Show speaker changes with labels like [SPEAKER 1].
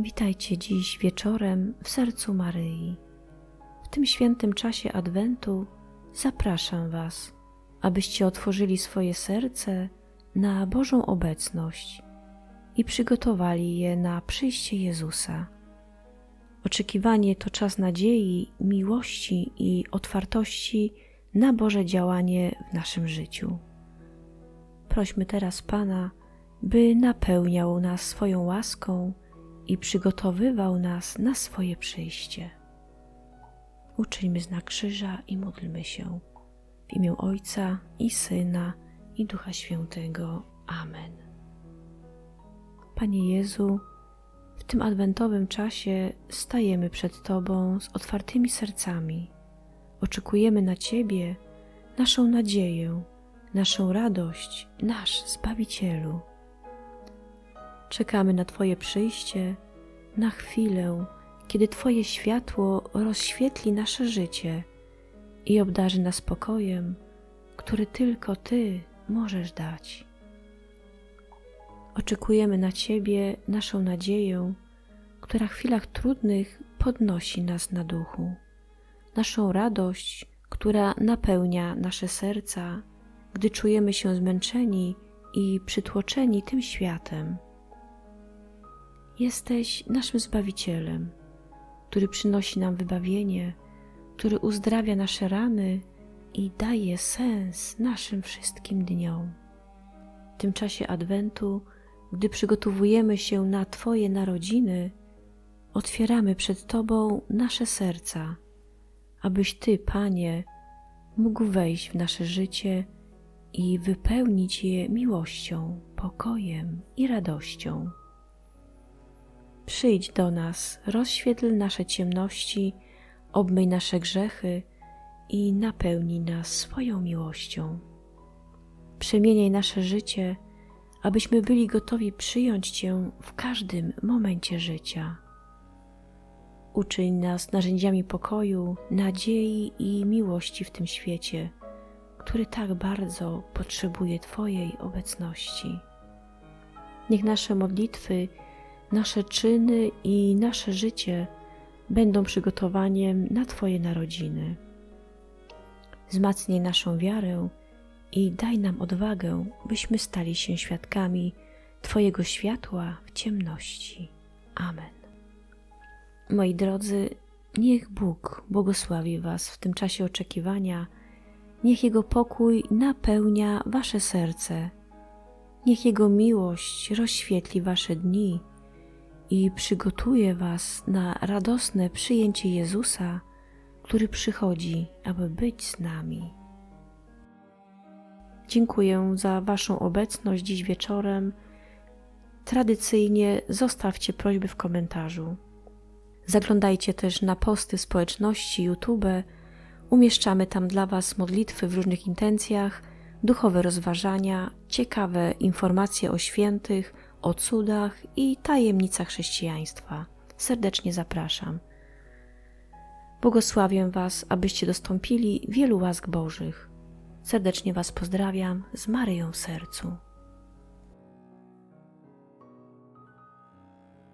[SPEAKER 1] Witajcie dziś wieczorem w sercu Maryi. W tym świętym czasie Adwentu zapraszam Was, abyście otworzyli swoje serce na Bożą obecność i przygotowali je na przyjście Jezusa. Oczekiwanie to czas nadziei, miłości i otwartości na Boże działanie w naszym życiu. Prośmy teraz Pana, by napełniał nas swoją łaską i przygotowywał nas na swoje przyjście. Uczyńmy znak krzyża i módlmy się. W imię Ojca i Syna i Ducha Świętego. Amen. Panie Jezu, w tym adwentowym czasie stajemy przed Tobą z otwartymi sercami. Oczekujemy na Ciebie, naszą nadzieję, naszą radość, nasz Zbawicielu. Czekamy na Twoje przyjście, na chwilę, kiedy Twoje światło rozświetli nasze życie i obdarzy nas spokojem, który tylko Ty możesz dać. Oczekujemy na Ciebie, naszą nadzieję, która w chwilach trudnych podnosi nas na duchu, naszą radość, która napełnia nasze serca, gdy czujemy się zmęczeni i przytłoczeni tym światem. Jesteś naszym Zbawicielem, który przynosi nam wybawienie, który uzdrawia nasze rany i daje sens naszym wszystkim dniom. W tym czasie Adwentu, gdy przygotowujemy się na Twoje narodziny, otwieramy przed Tobą nasze serca, abyś Ty, Panie, mógł wejść w nasze życie i wypełnić je miłością, pokojem i radością. Przyjdź do nas, rozświetl nasze ciemności, obmyj nasze grzechy i napełnij nas swoją miłością. Przemieniaj nasze życie, abyśmy byli gotowi przyjąć Cię w każdym momencie życia. Uczyń nas narzędziami pokoju, nadziei i miłości w tym świecie, który tak bardzo potrzebuje Twojej obecności. Niech nasze modlitwy, nasze czyny i nasze życie będą przygotowaniem na Twoje narodziny. Wzmacnij naszą wiarę i daj nam odwagę, byśmy stali się świadkami Twojego światła w ciemności. Amen. Moi drodzy, niech Bóg błogosławi Was w tym czasie oczekiwania, niech Jego pokój napełnia Wasze serce, niech Jego miłość rozświetli Wasze dni i przygotuje Was na radosne przyjęcie Jezusa, który przychodzi, aby być z nami. Dziękuję za Waszą obecność dziś wieczorem. Tradycyjnie zostawcie prośby w komentarzu. Zaglądajcie też na posty społeczności YouTube. Umieszczamy tam dla Was modlitwy w różnych intencjach, duchowe rozważania, ciekawe informacje o świętych, o cudach i tajemnicach chrześcijaństwa. Serdecznie zapraszam. Błogosławię Was, abyście dostąpili wielu łask Bożych. Serdecznie Was pozdrawiam z Maryją w sercu.